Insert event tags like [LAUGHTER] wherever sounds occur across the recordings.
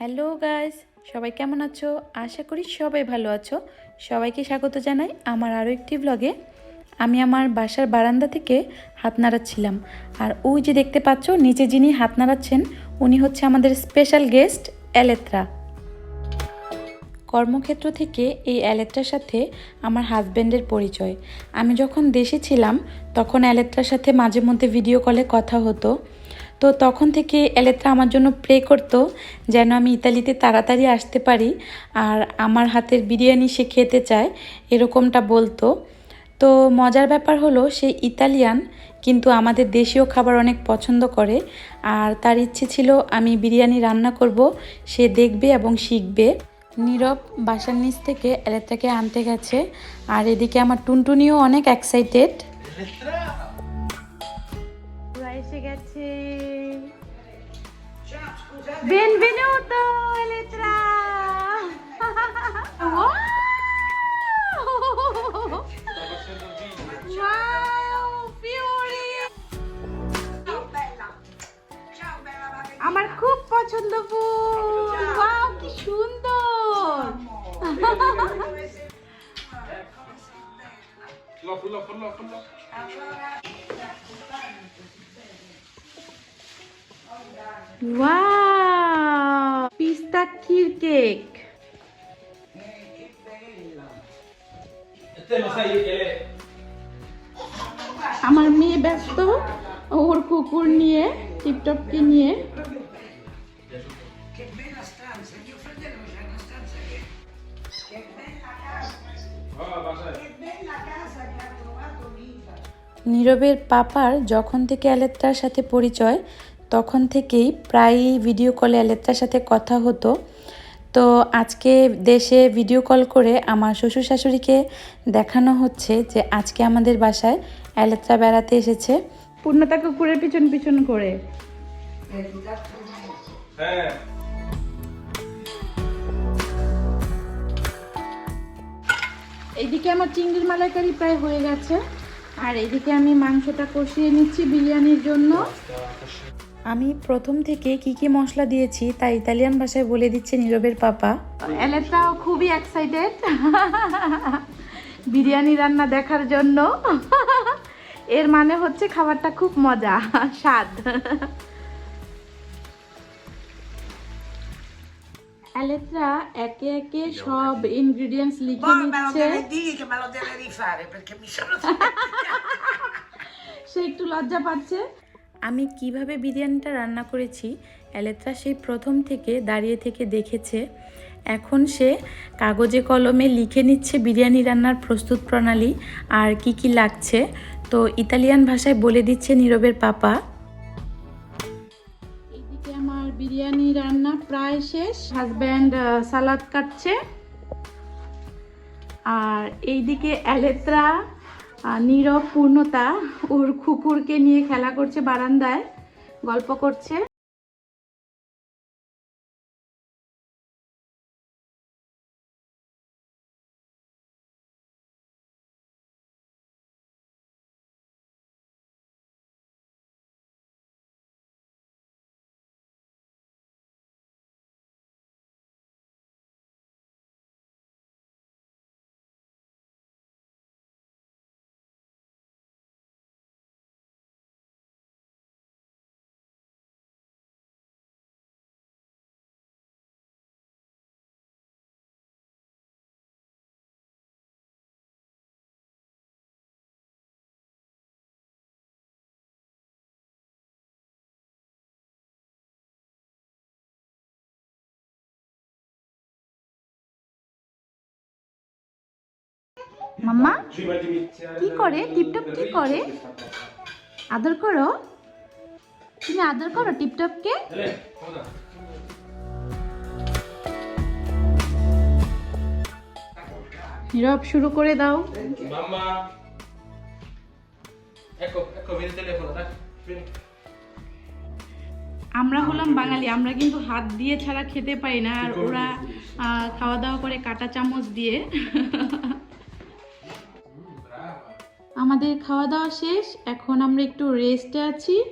Hello guys, সবাই কেমন আছো? আশা করি সবাই ভালো আছো। সবাইকে স্বাগত জানাই আমার আরও একটি ব্লগে আমি আমার বাসার বারান্দা থেকে হাত নাড়াচ্ছিলাম। আর ওই যে দেখতে পাচ্ছ, নিচে যিনি হাত নাড়াচ্ছেন, উনি হচ্ছে আমাদের স্পেশাল গেস্ট এলেত্রা কর্মক্ষেত্র থেকে এই অ্যালেট্রার সাথে আমার হাজব্যান্ডের পরিচয়। আমি যখন দেশে ছিলাম, তখন অ্যালেট্রার সাথে মাঝে মধ্যে ভিডিও কলে কথা হতো। তো তখন থেকে অ্যালেট্রা আমার জন্য প্রে করতো যেন আমি ইতালিতে তাড়াতাড়ি আসতে পারি আর আমার হাতের বিরিয়ানি সে খেতে চায়, এরকমটা বলতো। তো মজার ব্যাপার হলো সে ইতালিয়ান, কিন্তু আমাদের দেশীয় খাবার অনেক পছন্দ করে আর তার ইচ্ছে ছিল আমি বিরিয়ানি রান্না করব, সে দেখবে এবং শিখবে। নীরব বাসার নিচ থেকে এলেত্রাকে আনতে গেছে আর এদিকে আমার টুনটুনিও অনেক excited Benvenuto Elettra! Wow, Fiori! আমার খুব পছন্দ ফুল ওয়াও কি সুন্দর Fulla, fulla, fulla, fulla. Wow! Pista kill cake! আমার মেয়ে ব্যস্ত, ওর কুকুর নিয়ে, টিপটপ কে নিয়ে নীরবের পাপার যখন থেকে অ্যালেত্রার সাথে পরিচয় তখন থেকেই প্রায়ই ভিডিও কলে অ্যালেত্রার সাথে কথা হতো। তো আজকে দেশে ভিডিও কল করে আমার শ্বশুর শাশুড়িকে দেখানো হচ্ছে যে আজকে আমাদের বাসায় অ্যালেত্রা বেড়াতে এসেছে। পূর্ণতা কুকুরের পিছন পিছন করে। Eh. এইদিকে আমার চিংড়ির মালাইকারি প্রায় হয়ে গেছে। আর এদিকে আমি মাংসটা কষিয়ে নিচ্ছি বিরিয়ানির জন্য। আমি প্রথম থেকে কি কি মশলা দিয়েছি তা ইতালিয়ান ভাষায় বলে দিচ্ছে নীরবের পাপা। এলেটাও খুবই এক্সাইটেড বিরিয়ানি রান্না দেখার জন্য। এর মানে হচ্ছে খাবারটা খুব মজা স্বাদ। অ্যালেট্রা একে একে সব ইনগ্রিডিয়েন্টস লিখে Poi me lo নিচ্ছে dire che me lo deve rifare perché mi sono [LAUGHS] সে একটু লজ্জা পাচ্ছে। আমি কীভাবে বিরিয়ানিটা রান্না করেছি অ্যালেত্রা সেই প্রথম থেকে দাঁড়িয়ে থেকে দেখেছে। এখন সে কাগজে কলমে লিখে নিচ্ছে বিরিয়ানি রান্নার প্রস্তুত প্রণালী, আর কি কি লাগছে। তো ইতালিয়ান ভাষায় বলে দিচ্ছে নীরবের পাপা। এইদিকে আমার বিরিয়ানি রান্না প্রায় শেষ। হাজব্যান্ড সালাদ কাটছে। আর এইদিকে অ্যালেত্রা নীরব পূর্ণতা ওর কুকুরকে নিয়ে খেলা করছে বারান্দায় গল্প করছে। মাম্মা. Chi করে? টিপটপ কি করে? আদর করো তুমি আদর করো টিপটপকে নীরব শুরু করে দাও. Vieni. আমরা হলাম বাঙালি আমরা কিন্তু হাত দিয়ে ছাড়া খেতে পাই না আর ওরা খাওয়া দাওয়া করে কাটা চামচ দিয়ে. আমাদের খাওয়া দাওয়া শেষ, এখন আমরা একটু রেস্টে আছি।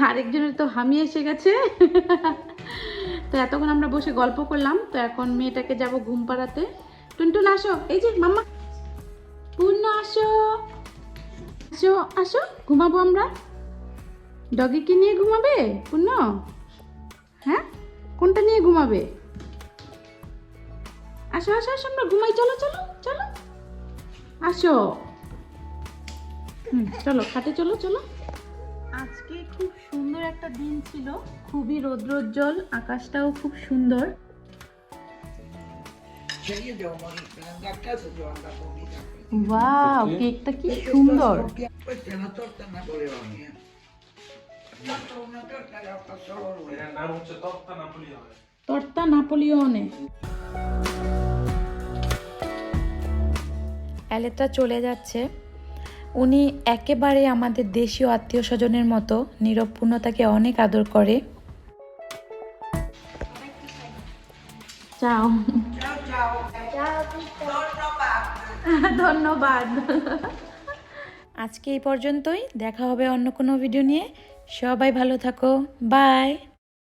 আরেকজনের তো হামি এসে গেছে। [LAUGHS] তো এতক্ষণ আমরা বসে গল্প করলাম, তো এখন মেয়েটাকে যাব ঘুম পাড়াতে। টুনটুন, আসো। এই যে, মাম্মা। পূর্ণ, আসো। আসো আসো। ঘুমাবো আমরা? ডগি কি নিয়ে ঘুমাবে? পূর্ণ? হ্যাঁ? কোনটা নিয়ে ঘুমাবে? আসো আসো আসো, আমরা ঘুমাই। চলো চলো চলো। আসো। চলো খাটে চলো চলো। আজকে খুব সুন্দর একটা দিন ছিল খুবই রৌদ্রোজ্জ্বল আকাশটাও খুব সুন্দর। কেকটা কি সুন্দর। তর্তা নাপোলিয়নে। অ্যালেটা চলে যাচ্ছে। উনি একেবারে আমাদের দেশীয় আত্মীয় স্বজনের মতো নিরবপূর্ণতাকে অনেক আদর করে। চাও. ধন্যবাদ। আজকে এই পর্যন্তই। দেখা হবে অন্য কোনো ভিডিও নিয়ে। সবাই ভালো থাকো। বাই